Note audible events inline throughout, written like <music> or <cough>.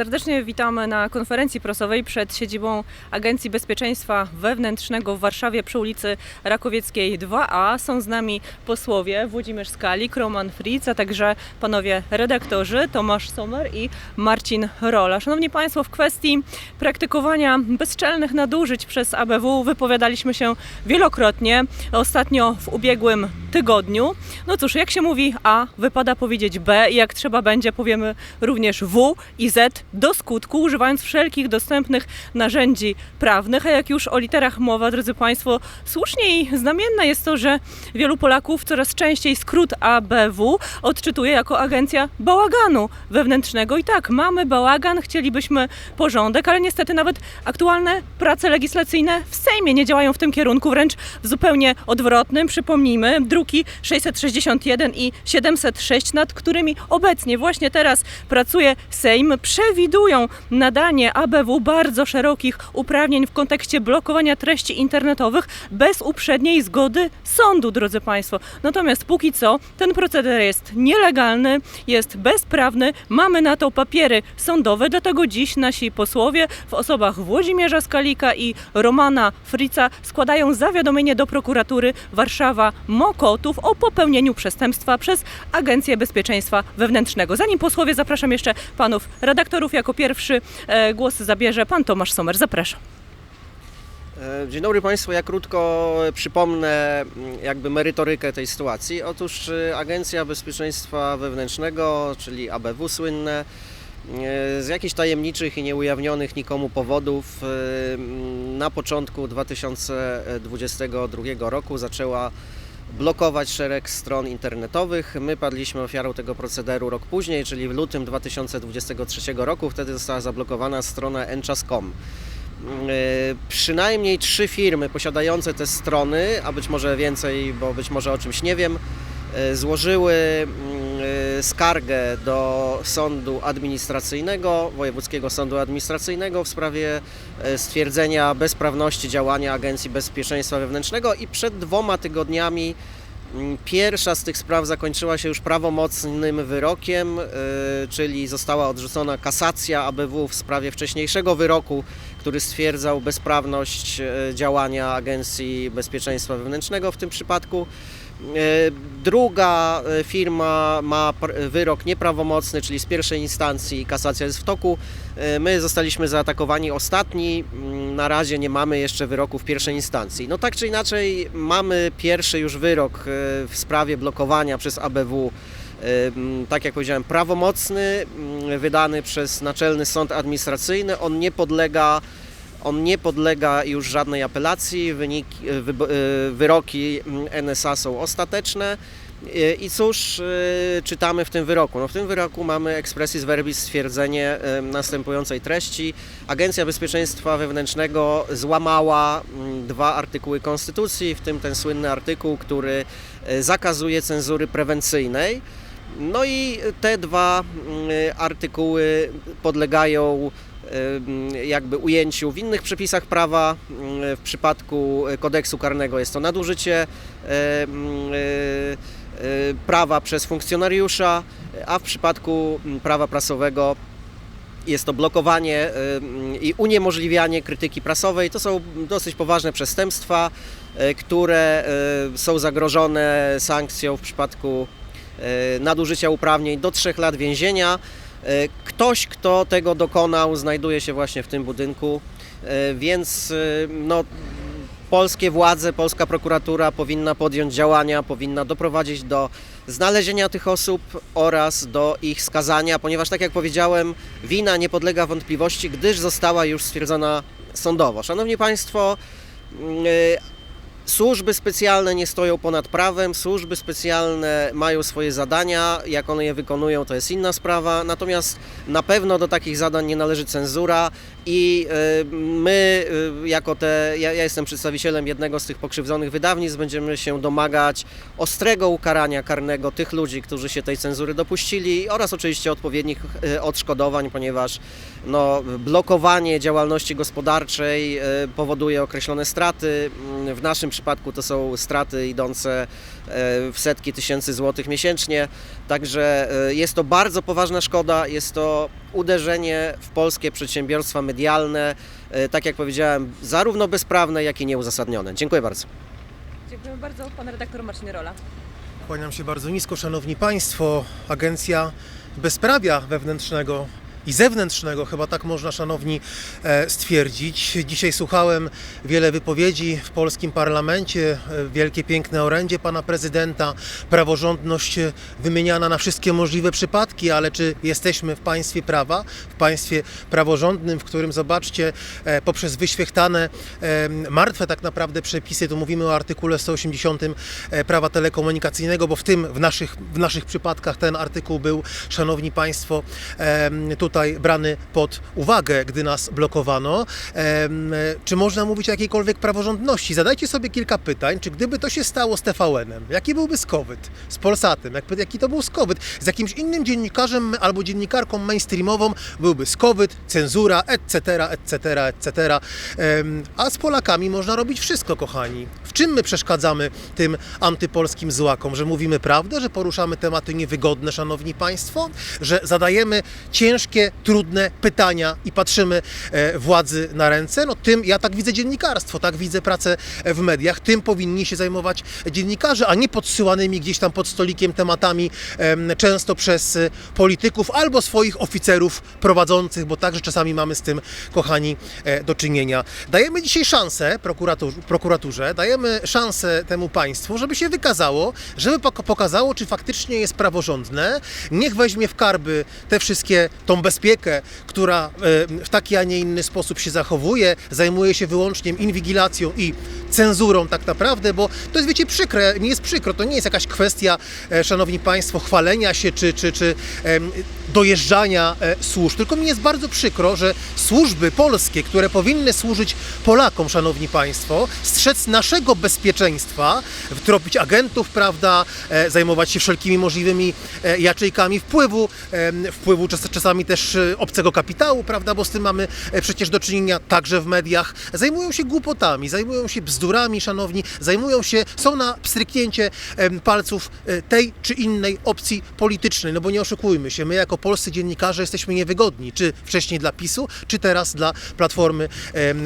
Serdecznie witamy na konferencji prasowej przed siedzibą Agencji Bezpieczeństwa Wewnętrznego w Warszawie przy ulicy Rakowieckiej 2A. Są z nami posłowie Włodzimierz Skalik, Roman Fritz, a także panowie redaktorzy Tomasz Sommer i Marcin Rola. Szanowni Państwo, w kwestii praktykowania bezczelnych nadużyć przez ABW wypowiadaliśmy się wielokrotnie, ostatnio w ubiegłym tygodniu. No cóż, jak się mówi A, wypada powiedzieć B i jak trzeba będzie powiemy również W i Z do skutku, używając wszelkich dostępnych narzędzi prawnych. A jak już o literach mowa, drodzy Państwo, słusznie i znamienne jest to, że wielu Polaków coraz częściej skrót ABW odczytuje jako agencja bałaganu wewnętrznego. I tak, mamy bałagan, chcielibyśmy porządek, ale niestety nawet aktualne prace legislacyjne w Sejmie nie działają w tym kierunku, wręcz w zupełnie odwrotnym. Przypomnijmy, druki 661 i 706, nad którymi obecnie, właśnie teraz pracuje Sejm, przewidują nadanie ABW bardzo szerokich uprawnień w kontekście blokowania treści internetowych bez uprzedniej zgody sądu, drodzy Państwo. Natomiast póki co ten proceder jest nielegalny, jest bezprawny, mamy na to papiery sądowe, dlatego dziś nasi posłowie w osobach Włodzimierza Skalika i Romana Frica składają zawiadomienie do prokuratury Warszawa Mokotów o popełnieniu przestępstwa przez Agencję Bezpieczeństwa Wewnętrznego. Zanim posłowie, zapraszam jeszcze panów redaktorów. Jako pierwszy e, głos zabierze pan Tomasz Sommer. Zapraszam. E, Dzień dobry Państwu. Ja krótko przypomnę mm, jakby merytorykę tej sytuacji. Otóż y, Agencja Bezpieczeństwa Wewnętrznego, czyli ABW słynne, z jakichś tajemniczych i nieujawnionych nikomu powodów na początku 2022 roku zaczęła blokować szereg stron internetowych. My padliśmy ofiarą tego procederu rok później, czyli w lutym 2023 roku. Wtedy została zablokowana strona enchas.com. Yy, Przynajmniej trzy firmy posiadające te strony, a być może więcej, bo być może o czymś nie wiem, yy, złożyły yy, skargę do sądu administracyjnego, Wojewódzkiego Sądu Administracyjnego w sprawie yy, stwierdzenia bezprawności działania Agencji Bezpieczeństwa Wewnętrznego i przed dwoma tygodniami mm, Pierwsza z tych spraw zakończyła się już prawomocnym wyrokiem, yy, czyli została odrzucona kasacja ABW w sprawie wcześniejszego wyroku, który stwierdzał bezprawność e, działania Agencji Bezpieczeństwa Wewnętrznego w tym przypadku. E, Druga e, firma ma wyrok nieprawomocny, czyli z pierwszej instancji kasacja jest w toku. E, My zostaliśmy zaatakowani ostatni. Mm, Na razie nie mamy jeszcze wyroku w pierwszej instancji. No tak czy inaczej mamy pierwszy już wyrok w sprawie blokowania przez ABW tak jak powiedziałem, prawomocny, wydany przez Naczelny Sąd Administracyjny. On nie podlega, on nie podlega już żadnej apelacji. Wyniki, wybo- y, wyroki ym, NSA są ostateczne. Y, I cóż czytamy w tym wyroku? No w tym wyroku mamy expressis verbis stwierdzenie następującej treści. Agencja Bezpieczeństwa Wewnętrznego złamała ym, dwa artykuły Konstytucji, w tym ten słynny artykuł, który zakazuje cenzury prewencyjnej. No i te dwa mm, artykuły podlegają jakby ujęciu w innych przepisach prawa. W przypadku kodeksu karnego jest to nadużycie y, y, prawa przez funkcjonariusza, a w przypadku prawa prasowego jest to blokowanie i uniemożliwianie krytyki prasowej. To są dosyć poważne przestępstwa, y, które są zagrożone sankcją w przypadku e, nadużycia uprawnień do 3 lat więzienia. E, Ktoś, kto tego dokonał, znajduje się właśnie w tym budynku, e, więc e, no, polskie władze, polska prokuratura powinna podjąć działania, powinna doprowadzić do znalezienia tych osób oraz do ich skazania, ponieważ tak jak powiedziałem, wina nie podlega wątpliwości, gdyż została już stwierdzona sądowo. Szanowni Państwo, Służby specjalne nie stoją ponad prawem, służby specjalne mają swoje zadania, jak one je wykonują to jest inna sprawa, natomiast na pewno do takich zadań nie należy cenzura i y, my y, jako te, ja, ja jestem przedstawicielem jednego z tych pokrzywdzonych wydawnictw, będziemy się domagać ostrego ukarania karnego tych ludzi, którzy się tej cenzury dopuścili oraz oczywiście odpowiednich y, odszkodowań, ponieważ no, blokowanie działalności gospodarczej powoduje określone straty. Mm, W naszym przypadku to są straty idące e, w setki tysięcy złotych miesięcznie. Także e, jest to bardzo poważna szkoda, jest to uderzenie w polskie przedsiębiorstwa medialne, e, tak jak powiedziałem, zarówno bezprawne, jak i nieuzasadnione. Dziękuję bardzo. Dziękuję bardzo. Pan redaktor Marcin Rola. Kłaniam się bardzo nisko, Szanowni Państwo. Agencja Bezprawia Wewnętrznego i Zewnętrznego, chyba tak można, Szanowni, e, stwierdzić. Dzisiaj słuchałem wiele wypowiedzi w polskim parlamencie, e, wielkie, piękne orędzie pana prezydenta, praworządność e, wymieniana na wszystkie możliwe przypadki, ale czy jesteśmy w państwie prawa, w państwie praworządnym, w którym, zobaczcie, poprzez wyświechtane, martwe tak naprawdę przepisy, tu mówimy o artykule 180 e, prawa telekomunikacyjnego, bo w tym, w naszych, w naszych przypadkach ten artykuł był, Szanowni Państwo, em, tutaj brany pod uwagę, gdy nas blokowano. Czy można mówić o jakiejkolwiek praworządności? Zadajcie sobie kilka pytań, czy gdyby to się stało z TVN-em, jaki byłby skowyt z Polsatem, jak, jaki to był skowyt, z jakimś innym dziennikarzem albo dziennikarką mainstreamową byłby skowyt, cenzura, etc., etc., etc. A z Polakami można robić wszystko, kochani. W czym my przeszkadzamy tym antypolskim złakom? Że mówimy prawdę, że poruszamy tematy niewygodne, szanowni państwo, że zadajemy ciężkie, trudne pytania i patrzymy e, władzy na ręce? No tym ja tak widzę dziennikarstwo, tak widzę pracę w mediach. Tym powinni się zajmować dziennikarze, a nie podsyłanymi gdzieś tam pod stolikiem tematami em, często przez e, polityków albo swoich oficerów prowadzących, bo także czasami mamy z tym, kochani, e, do czynienia. Dajemy dzisiaj szansę prokuratur, prokuraturze, dajemy szansę temu państwu, żeby się wykazało, żeby pok- pokazało, czy faktycznie jest praworządne. Niech weźmie w karby te wszystkie, tą bezpiekę, która e, w taki, a nie inny sposób się zachowuje, zajmuje się wyłącznie inwigilacją i cenzurą tak naprawdę, bo to jest, wiecie, przykre, mi jest przykro, to nie jest jakaś kwestia, e, szanowni państwo, chwalenia się czy, czy, czy dojeżdżania e, służb, tylko mi jest bardzo przykro, że służby polskie, które powinny służyć Polakom, szanowni państwo, strzec naszego bezpieczeństwa, tropić agentów, prawda, e, zajmować się wszelkimi możliwymi jaczejkami wpływu, wpływu czas, czasami też obcego kapitału, prawda, bo z tym mamy przecież do czynienia także w mediach, zajmują się głupotami, zajmują się bzdurami, szanowni, zajmują się, są na pstryknięcie palców e, tej czy innej opcji politycznej, no bo nie oszukujmy się, my jako polscy dziennikarze jesteśmy niewygodni, czy wcześniej dla PiSu, czy teraz dla Platformy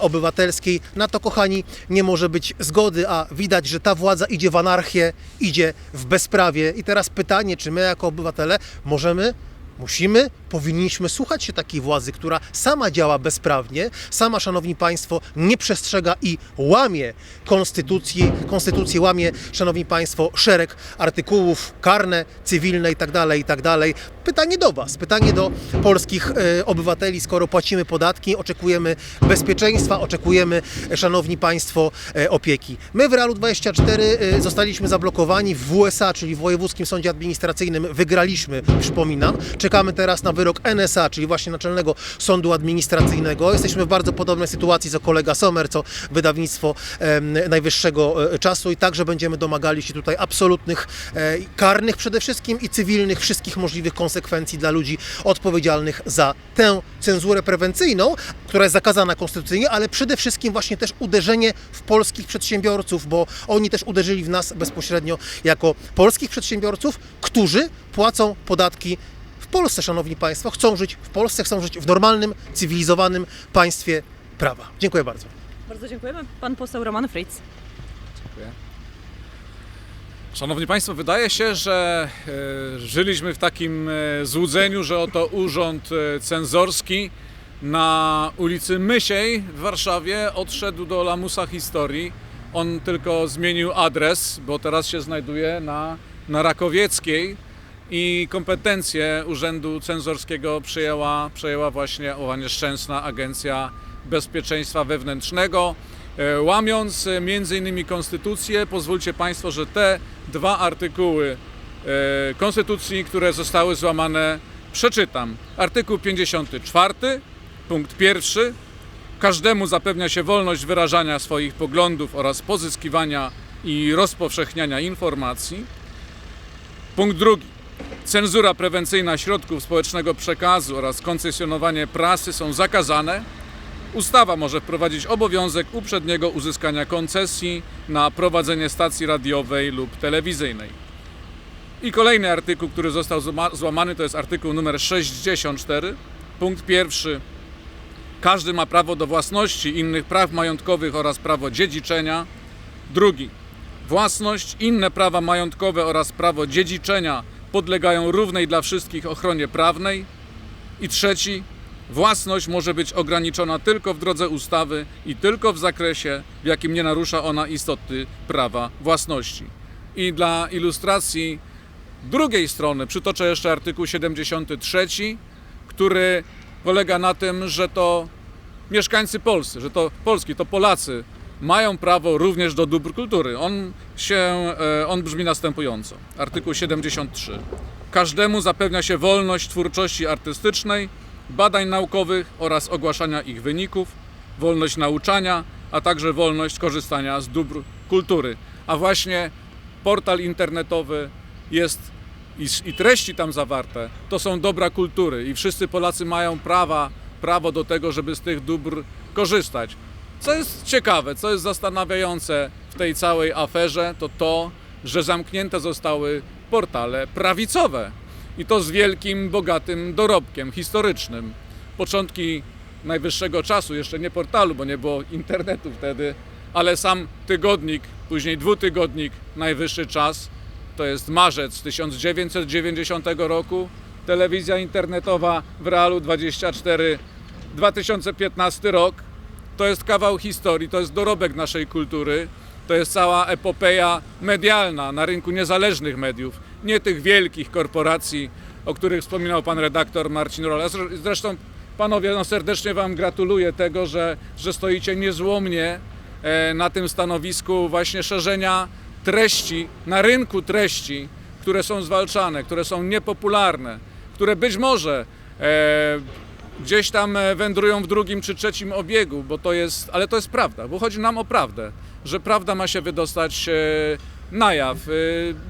Obywatelskiej. Na to, kochani, nie może być zgody, a widać, że ta władza idzie w anarchię, idzie w bezprawie. I teraz pytanie, czy my jako obywatele możemy Musimy, powinniśmy słuchać się takiej władzy, która sama działa bezprawnie, sama, szanowni państwo, nie przestrzega i łamie konstytucji, konstytucję łamie, szanowni państwo, szereg artykułów karne, cywilne i tak Pytanie do was, pytanie do polskich e, obywateli, skoro płacimy podatki, oczekujemy bezpieczeństwa, oczekujemy, e, szanowni państwo, e, opieki. My w Realu 24 e, zostaliśmy zablokowani w WSA, czyli w Wojewódzkim Sądzie Administracyjnym. Wygraliśmy, przypominam. Czekamy teraz na wyrok NSA, czyli właśnie Naczelnego Sądu Administracyjnego. Jesteśmy w bardzo podobnej sytuacji co kolega Sommer, co wydawnictwo najwyższego czasu i także będziemy domagali się tutaj absolutnych karnych przede wszystkim i cywilnych wszystkich możliwych konsekwencji dla ludzi odpowiedzialnych za tę cenzurę prewencyjną, która jest zakazana konstytucyjnie, ale przede wszystkim właśnie też uderzenie w polskich przedsiębiorców, bo oni też uderzyli w nas bezpośrednio jako polskich przedsiębiorców, którzy płacą podatki w Polsce, szanowni państwo, chcą żyć w Polsce, chcą żyć w normalnym, cywilizowanym państwie prawa. Dziękuję bardzo. Bardzo dziękujemy. Pan poseł Roman Fritz. Szanowni Państwo, wydaje się, że e, żyliśmy w takim e, złudzeniu, że oto urząd e, cenzorski na ulicy Mysiej w Warszawie odszedł do lamusa historii. On tylko zmienił adres, bo teraz się znajduje na, na Rakowieckiej i kompetencje Urzędu Cenzorskiego przejęła, przejęła właśnie owa nieszczęsna Agencja Bezpieczeństwa Wewnętrznego. E, Łamiąc e, innymi konstytucję, pozwólcie Państwo, że te dwa artykuły e, konstytucji, które zostały złamane, przeczytam. Artykuł 54, punkt pierwszy. Każdemu zapewnia się wolność wyrażania swoich poglądów oraz pozyskiwania i rozpowszechniania informacji. Punkt drugi. Cenzura prewencyjna środków społecznego przekazu oraz koncesjonowanie prasy są zakazane. Ustawa może wprowadzić obowiązek uprzedniego uzyskania koncesji na prowadzenie stacji radiowej lub telewizyjnej. I kolejny artykuł, który został złama- złamany, to jest artykuł numer 64. Punkt pierwszy. Każdy ma prawo do własności, innych praw majątkowych oraz prawo dziedziczenia. Drugi. Własność, inne prawa majątkowe oraz prawo dziedziczenia podlegają równej dla wszystkich ochronie prawnej. I trzeci. Własność może być ograniczona tylko w drodze ustawy i tylko w zakresie, w jakim nie narusza ona istoty prawa własności. I dla ilustracji drugiej strony przytoczę jeszcze artykuł 73, który polega na tym, że to mieszkańcy Polscy, że to Polski, to Polacy mają prawo również do dóbr kultury. On, się, e, on brzmi następująco. Artykuł 73. Każdemu zapewnia się wolność twórczości artystycznej, badań naukowych oraz ogłaszania ich wyników, wolność nauczania, a także wolność korzystania z dóbr kultury. A właśnie portal internetowy jest i, treści tam zawarte to są dobra kultury i wszyscy Polacy mają prawa, prawo do tego, żeby z tych dóbr korzystać. Co jest ciekawe, co jest zastanawiające w tej całej aferze, to to, że zamknięte zostały portale prawicowe i to z wielkim, bogatym dorobkiem historycznym. Początki najwyższego czasu, jeszcze nie portalu, bo nie było internetu wtedy, ale sam tygodnik, później dwutygodnik, najwyższy czas, to jest marzec 1990 roku, telewizja internetowa w Realu 24, 2015 rok. To jest kawał historii, to jest dorobek naszej kultury, to jest cała epopeja medialna na rynku niezależnych mediów, nie tych wielkich korporacji, o których wspominał pan redaktor Marcin Rola. Zre- Zresztą panowie, no serdecznie wam gratuluję tego, że, że stoicie niezłomnie e, na tym stanowisku właśnie szerzenia treści, na rynku treści, które są zwalczane, które są niepopularne, które być może e, gdzieś tam e, wędrują w drugim czy trzecim obiegu, bo to jest, ale to jest prawda, bo chodzi nam o prawdę, że prawda ma się wydostać e, na jaw. E,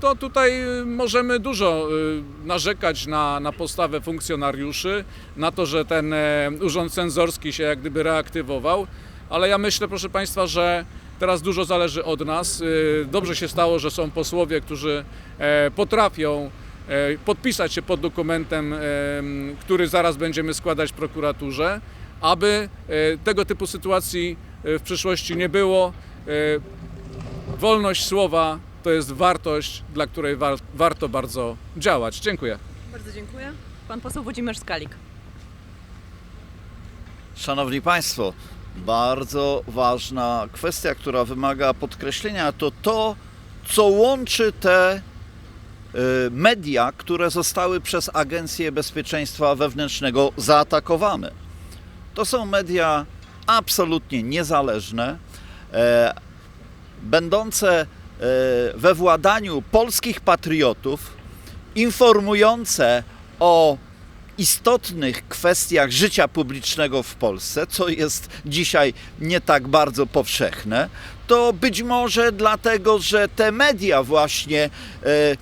To tutaj e, możemy dużo e, narzekać na, na postawę funkcjonariuszy, na to, że ten e, urząd cenzorski się jak gdyby reaktywował, ale ja myślę, proszę Państwa, że teraz dużo zależy od nas. Dobrze się stało, że są posłowie, którzy e, potrafią e, podpisać się pod dokumentem, em, który zaraz będziemy składać prokuraturze, aby tego typu sytuacji w przyszłości nie było. Wolność słowa to jest wartość, dla której war, warto bardzo działać. Dziękuję. Bardzo dziękuję. Pan poseł Włodzimierz Skalik. Szanowni Państwo, bardzo ważna kwestia, która wymaga podkreślenia, to to, co łączy te y, media, które zostały przez Agencję Bezpieczeństwa Wewnętrznego zaatakowane. To są media absolutnie niezależne, e, będące e, we władaniu polskich patriotów, informujące o istotnych kwestiach życia publicznego w Polsce, co jest dzisiaj nie tak bardzo powszechne, to być może dlatego, że te media właśnie e,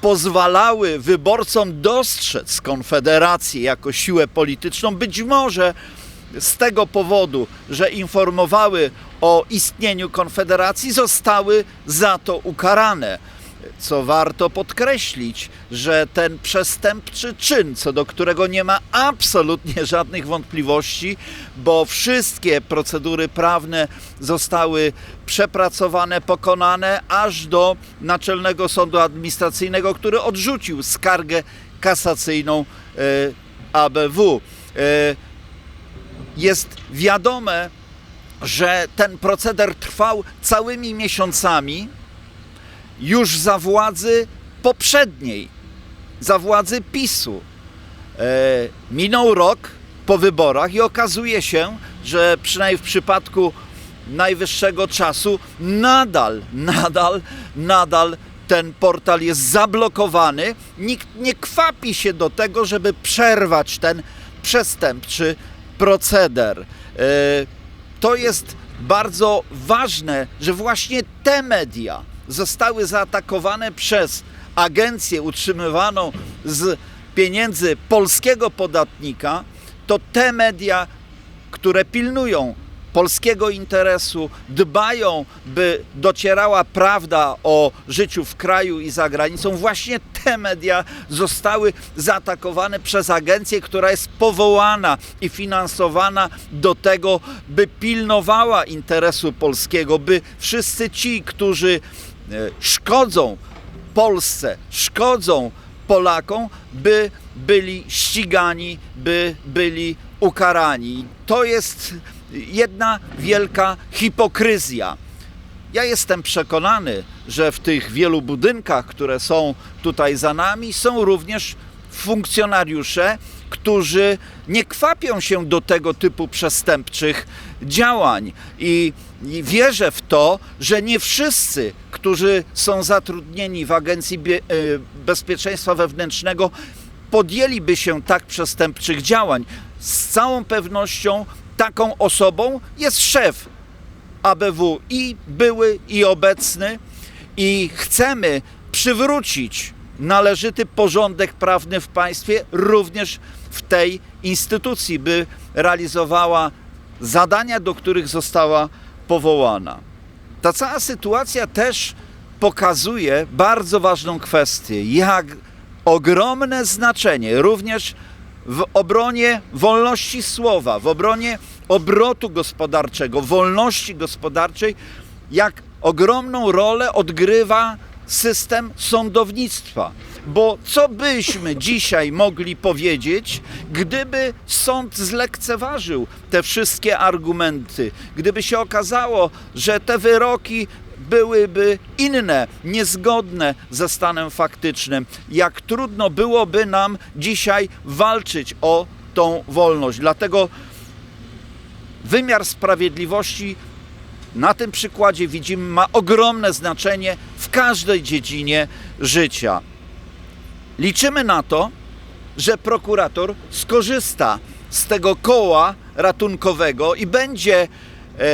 pozwalały wyborcom dostrzec Konfederację jako siłę polityczną, być może z tego powodu, że informowały o istnieniu Konfederacji, zostały za to ukarane. Co warto podkreślić, że ten przestępczy czyn, co do którego nie ma absolutnie <laughs> żadnych wątpliwości, bo wszystkie procedury prawne zostały przepracowane, pokonane aż do Naczelnego Sądu Administracyjnego, który odrzucił skargę kasacyjną e, ABW. E, jest wiadome, że ten proceder trwał całymi miesiącami już za władzy poprzedniej, za władzy PiSu. E, minął rok po wyborach i okazuje się, że przynajmniej w przypadku najwyższego czasu nadal, nadal, nadal ten portal jest zablokowany. Nikt nie kwapi się do tego, żeby przerwać ten przestępczy proceder. To jest bardzo ważne, że właśnie te media zostały zaatakowane przez agencję utrzymywaną z pieniędzy polskiego podatnika, to te media, które pilnują polskiego interesu, dbają, by docierała prawda o życiu w kraju i za granicą, właśnie te media zostały zaatakowane przez agencję, która jest powołana i finansowana do tego, by pilnowała interesu polskiego, by wszyscy ci, którzy e, szkodzą Polsce, szkodzą Polakom, by byli ścigani, by byli ukarani. To jest jedna wielka hipokryzja. Ja jestem przekonany, że w tych wielu budynkach, które są tutaj za nami, są również funkcjonariusze, którzy nie kwapią się do tego typu przestępczych działań. I, wierzę w to, że nie wszyscy, którzy są zatrudnieni w Agencji Bie- e, Bezpieczeństwa Wewnętrznego, podjęliby się tak przestępczych działań. Z całą pewnością taką osobą jest szef ABW i były i obecny i chcemy przywrócić należyty porządek prawny w państwie również w tej instytucji, by realizowała zadania, do których została powołana. Ta cała sytuacja też pokazuje bardzo ważną kwestię, jak ogromne znaczenie również w obronie wolności słowa, w obronie obrotu gospodarczego, wolności gospodarczej, jak ogromną rolę odgrywa system sądownictwa. Bo co byśmy dzisiaj mogli powiedzieć, gdyby sąd zlekceważył te wszystkie argumenty, gdyby się okazało, że te wyroki byłyby inne, niezgodne ze stanem faktycznym. Jak trudno byłoby nam dzisiaj walczyć o tą wolność. Dlatego wymiar sprawiedliwości na tym przykładzie widzimy ma ogromne znaczenie w każdej dziedzinie życia. Liczymy na to, że prokurator skorzysta z tego koła ratunkowego i będzie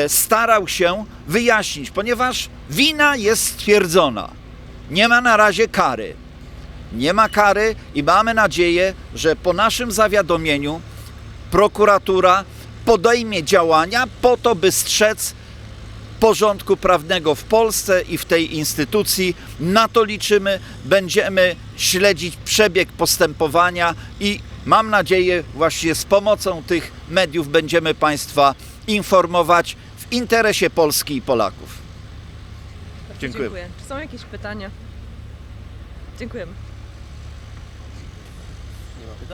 starał się wyjaśnić, ponieważ wina jest stwierdzona. Nie ma na razie kary. Nie ma kary i mamy nadzieję, że po naszym zawiadomieniu prokuratura podejmie działania po to, by strzec porządku prawnego w Polsce i w tej instytucji. Na to liczymy. Będziemy śledzić przebieg postępowania i mam nadzieję, właśnie z pomocą tych mediów będziemy Państwa informować w interesie Polski i Polaków. Dziękuję. Dziękuję. Czy są jakieś pytania? Dziękujemy.